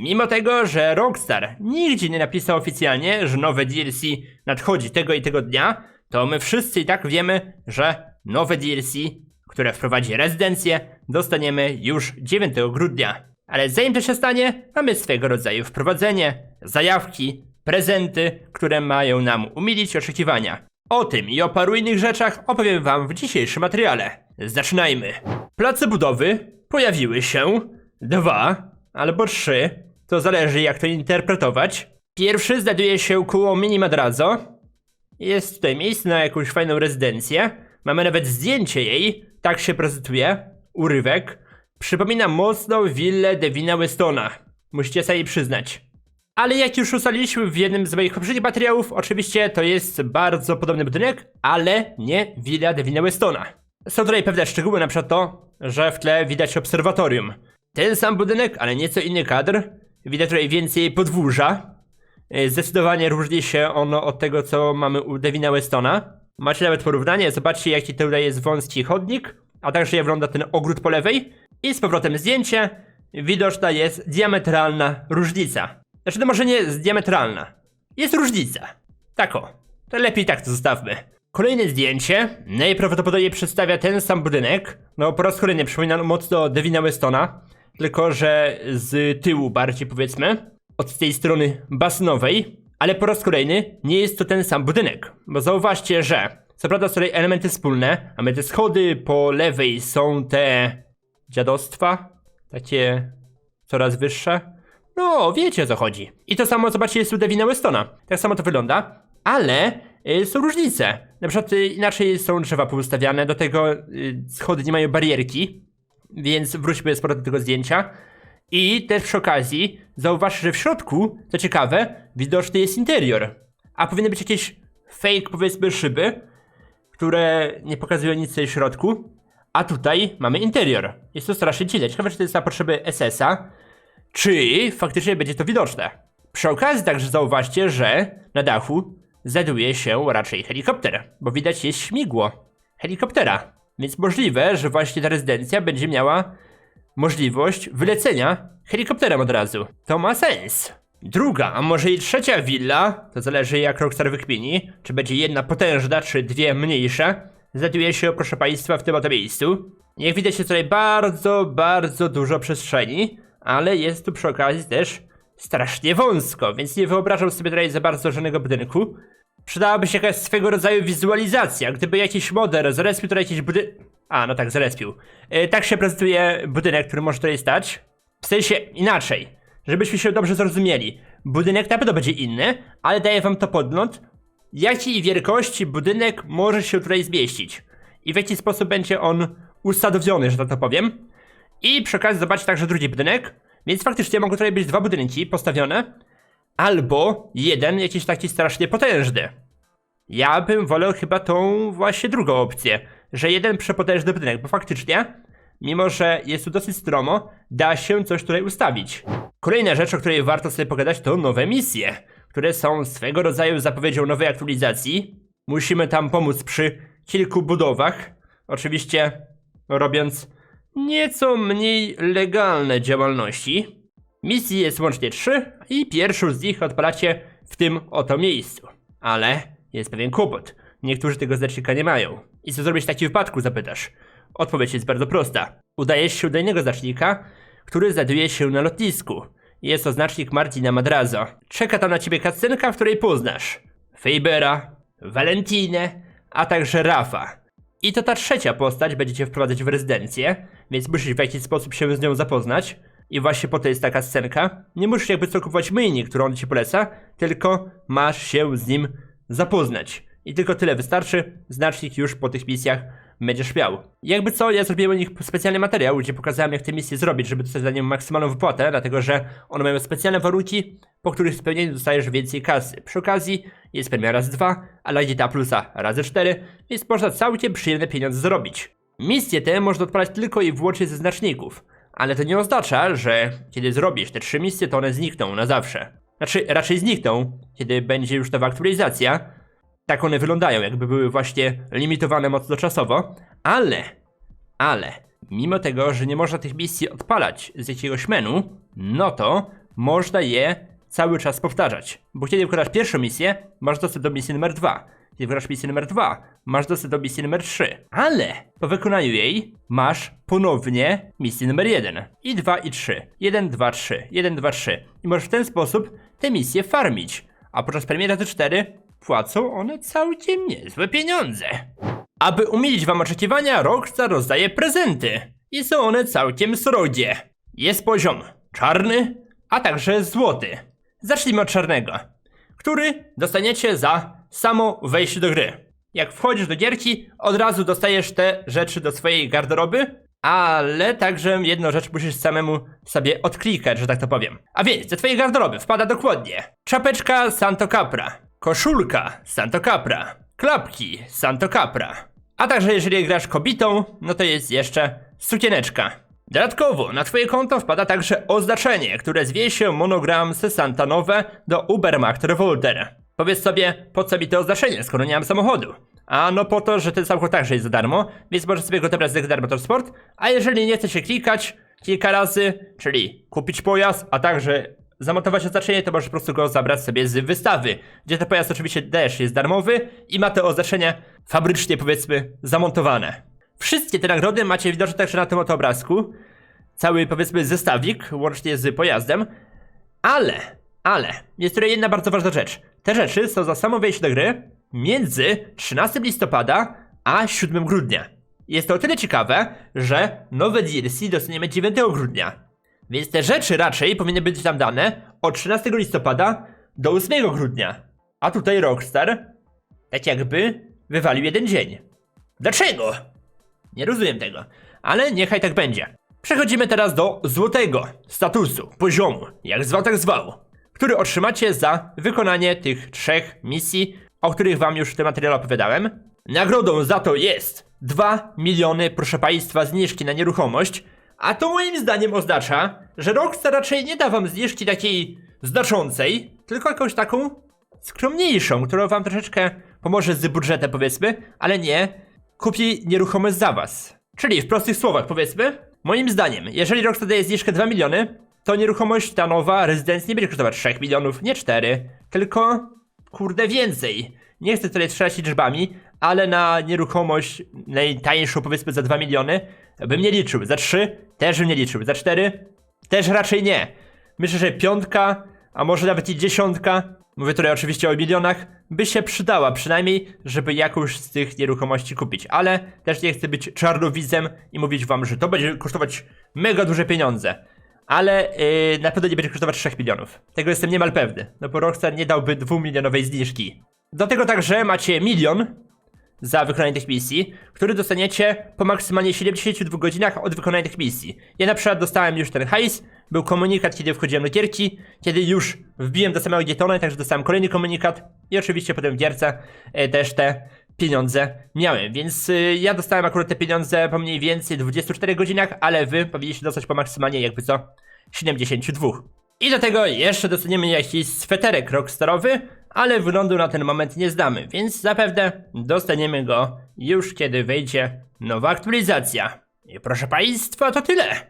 Mimo tego, że Rockstar nigdzie nie napisał oficjalnie, że nowe DLC nadchodzi tego i tego dnia, to my wszyscy i tak wiemy, że nowe DLC, które wprowadzi rezydencję, dostaniemy już 9 grudnia. Ale zanim to się stanie, mamy swego rodzaju wprowadzenie, zajawki, prezenty, które mają nam umilić oczekiwania. O tym i o paru innych rzeczach opowiem wam w dzisiejszym materiale. Zaczynajmy. Place budowy pojawiły się dwa albo trzy, to zależy jak to interpretować. Pierwszy znajduje się koło Mini Madrazo. Jest tutaj miejsce na jakąś fajną rezydencję. Mamy nawet zdjęcie jej, tak się prezentuje, urywek. Przypomina mocno willę Devina Westona. Musicie sobie przyznać. Ale jak już ustaliliśmy w jednym z moich poprzednich materiałów, oczywiście to jest bardzo podobny budynek, ale nie Villa Devina Westona. Są tutaj pewne szczegóły, na przykład to, że w tle widać obserwatorium. Ten sam budynek, ale nieco inny kadr. Widać tutaj więcej podwórza. E, Zdecydowanie różni się ono od tego, co mamy u Devina Westona. Macie nawet porównanie, zobaczcie jaki tutaj jest wąski chodnik, a także jak wygląda ten ogród po lewej. I z powrotem zdjęcie. Widoczna jest diametralna różnica. Znaczy, to może nie jest diametralna. Jest różnica. Tak o. To lepiej tak to zostawmy. Kolejne zdjęcie najprawdopodobniej przedstawia ten sam budynek. No po raz kolejny przypomina mocno Devina Westona. Tylko, że z tyłu bardziej powiedzmy. Od tej strony basenowej. Ale po raz kolejny nie jest to ten sam budynek. Bo zauważcie, że co prawda są tutaj elementy wspólne. Mamy te schody, po lewej są te dziadostwa. Takie coraz wyższe. No, wiecie o co chodzi. I to samo zobaczcie jest u Devina Westona. Tak samo to wygląda, ale y, są różnice. Na przykład y, inaczej są drzewa poustawiane, do tego y, schody nie mają barierki, więc wróćmy z powrotem do tego zdjęcia. I też przy okazji zauważ, że w środku, co ciekawe, widoczny jest interior. A powinny być jakieś fake, powiedzmy, szyby, które nie pokazują nic w środku. A tutaj mamy interior. Jest to strasznie dziwne. Ciekawe, czy to jest na potrzeby SS-a, czy faktycznie będzie to widoczne. Przy okazji także zauważcie, że na dachu znajduje się raczej helikopter, bo widać jest śmigło helikoptera. Więc możliwe, że właśnie ta rezydencja będzie miała możliwość wylecenia helikopterem od razu. To ma sens. Druga, a może i trzecia willa, to zależy jak Rockstar wykmini, czy będzie jedna potężna, czy dwie mniejsze, znajduje się, proszę Państwa, w tym oto miejscu. Jak widać jest tutaj bardzo, bardzo dużo przestrzeni, ale jest tu przy okazji też strasznie wąsko, więc nie wyobrażam sobie tutaj za bardzo żadnego budynku. Przydałaby się jakaś swego rodzaju wizualizacja, gdyby jakiś moder zrespił tutaj jakiś budynek... A, no tak, zrespił. E, tak się prezentuje budynek, który może tutaj stać. W sensie inaczej, żebyśmy się dobrze zrozumieli. Budynek na pewno będzie inny, ale daję wam to podgląd, jakiej wielkości budynek może się tutaj zmieścić. I w jaki sposób będzie on usadowiony, że tak to powiem. I przy okazji zobaczcie także drugi budynek. Więc faktycznie mogą tutaj być dwa budynki postawione. Albo jeden jakiś taki strasznie potężny. Ja bym wolał chyba tą właśnie drugą opcję. Że jeden przepotężny budynek, bo faktycznie, mimo że jest tu dosyć stromo, da się coś tutaj ustawić. Kolejna rzecz, o której warto sobie pogadać, to nowe misje, które są swego rodzaju zapowiedzią nowej aktualizacji. Musimy tam pomóc przy kilku budowach. Oczywiście robiąc nieco mniej legalne działalności. Misji jest łącznie trzy i pierwszą z nich odpalacie w tym oto miejscu. Ale jest pewien kłopot. Niektórzy tego znacznika nie mają. I co zrobić w takim wypadku, zapytasz? Odpowiedź jest bardzo prosta. Udajesz się do innego znacznika, który znajduje się na lotnisku. Jest to znacznik Martina Madrazo. Czeka tam na ciebie kascenka, w której poznasz Fejbera, Valentinę, a także Rafa. I to ta trzecia postać będzie cię wprowadzać w rezydencję, więc musisz w jakiś sposób się z nią zapoznać. I właśnie po to jest taka scenka. Nie musisz jakby co kupować myjni, którą on ci poleca, tylko masz się z nim zapoznać. I tylko tyle wystarczy, znacznik już po tych misjach będziesz miał. Jakby co, ja zrobiłem o nich specjalny materiał, gdzie pokazałem jak te misje zrobić, żeby dostać za nie maksymalną wypłatę, dlatego że one mają specjalne warunki, po których spełnieniu dostajesz więcej kasy. Przy okazji jest premia razy 2, a Lagita Plusa razy 4, więc można całkiem przyjemne pieniądze zrobić. Misje te można odpalać tylko i wyłącznie ze znaczników, ale to nie oznacza, że kiedy zrobisz te trzy misje, to one znikną na zawsze. Znaczy, raczej znikną, kiedy będzie już nowa aktualizacja, tak one wyglądają, jakby były właśnie limitowane mocno czasowo, ale, ale, mimo tego, że nie można tych misji odpalać z jakiegoś menu, no to można je cały czas powtarzać. Bo kiedy wykonasz pierwszą misję, masz dostęp do misji numer 2. Kiedy wykonasz misję numer 2, masz dostęp do misji numer 3. Ale po wykonaniu jej masz ponownie misję numer 1. I 2 i 3. 1, 2, 3. 1, 2, 3. I możesz w ten sposób te misje farmić. A podczas premiery razy 4 płacą one całkiem niezłe pieniądze. Aby umilić wam oczekiwania, Rockstar rozdaje prezenty. I są one całkiem srogie. Jest poziom czarny, a także złoty. Zacznijmy od czarnego, który dostaniecie za samo wejście do gry. Jak wchodzisz do gierki, od razu dostajesz te rzeczy do swojej garderoby, ale także jedną rzecz musisz samemu sobie odklikać, że tak to powiem. A więc do twojej garderoby wpada dokładnie czapeczka Santo Capra, koszulka Santo Capra, klapki Santo Capra, a także jeżeli grasz kobietą, no to jest jeszcze sukieneczka. Dodatkowo na twoje konto wpada także oznaczenie, które zwie się monogram Sesanta Nowe do Ubermacht Revolter. Powiedz sobie, po co mi to oznaczenie, skoro nie mam samochodu? A no po to, że ten samochód także jest za darmo, więc możesz sobie go dobrać z Darmo Motorsport, a jeżeli nie chce się klikać kilka razy, czyli kupić pojazd, a także zamontować oznaczenie, to możesz po prostu go zabrać sobie z wystawy, gdzie ten pojazd oczywiście też jest darmowy i ma te oznaczenie fabrycznie powiedzmy zamontowane. Wszystkie te nagrody macie widoczne także na tym oto obrazku. Cały powiedzmy zestawik, łącznie z pojazdem. Ale, ale, jest tutaj jedna bardzo ważna rzecz. Te rzeczy są za samo wejście do gry między 13 listopada a 7 grudnia. Jest to o tyle ciekawe, że nowe DLC dostaniemy 9 grudnia. Więc te rzeczy raczej powinny być tam dane od 13 listopada do 8 grudnia. A tutaj Rockstar tak jakby wywalił jeden dzień. Dlaczego? Nie rozumiem tego, ale niechaj tak będzie. Przechodzimy teraz do złotego statusu, poziomu, jak zwał tak zwał, który otrzymacie za wykonanie tych trzech misji, o których wam już w tym materiale opowiadałem. Nagrodą za to jest 2 miliony, proszę państwa, zniżki na nieruchomość, a to moim zdaniem oznacza, że Rockstar raczej nie da wam zniżki takiej znaczącej, tylko jakąś taką skromniejszą, która wam troszeczkę pomoże z budżetem powiedzmy, ale nie kupi nieruchomość za was. Czyli w prostych słowach powiedzmy, moim zdaniem, jeżeli Rockstar daje zniżkę 2 miliony, to nieruchomość ta nowa, rezydent nie będzie kosztować 3 milionów, nie 4, tylko kurde więcej. Nie chcę tutaj strzelać liczbami, ale na nieruchomość najtańszą powiedzmy za 2 miliony bym nie liczył. Za 3 też bym nie liczył. Za 4 też raczej nie. Myślę, że piątka, a może nawet i dziesiątka, mówię tutaj oczywiście o milionach, by się przydała przynajmniej, żeby jakąś z tych nieruchomości kupić. Ale też nie chcę być czarnowidzem i mówić wam, że to będzie kosztować mega duże pieniądze. Ale yy, na pewno nie będzie kosztować 3 milionów. Tego jestem niemal pewny. No bo Rockstar nie dałby 2 milionowej zniżki. Do tego także macie milion za wykonanie tych misji, który dostaniecie po maksymalnie 72 godzinach od wykonania tych misji. Ja na przykład dostałem już ten hajs, był komunikat, kiedy wchodziłem do gierki, kiedy już wbiłem do samego Getona, także dostałem kolejny komunikat i oczywiście potem w gierce e, też te pieniądze miałem, więc y, ja dostałem akurat te pieniądze po mniej więcej 24 godzinach, ale wy powinniście dostać po maksymalnie jakby co 72. I do tego jeszcze dostaniemy jakiś sweterek rockstarowy, ale wyglądu na ten moment nie znamy, więc zapewne dostaniemy go już kiedy wejdzie nowa aktualizacja. I proszę Państwa, to tyle.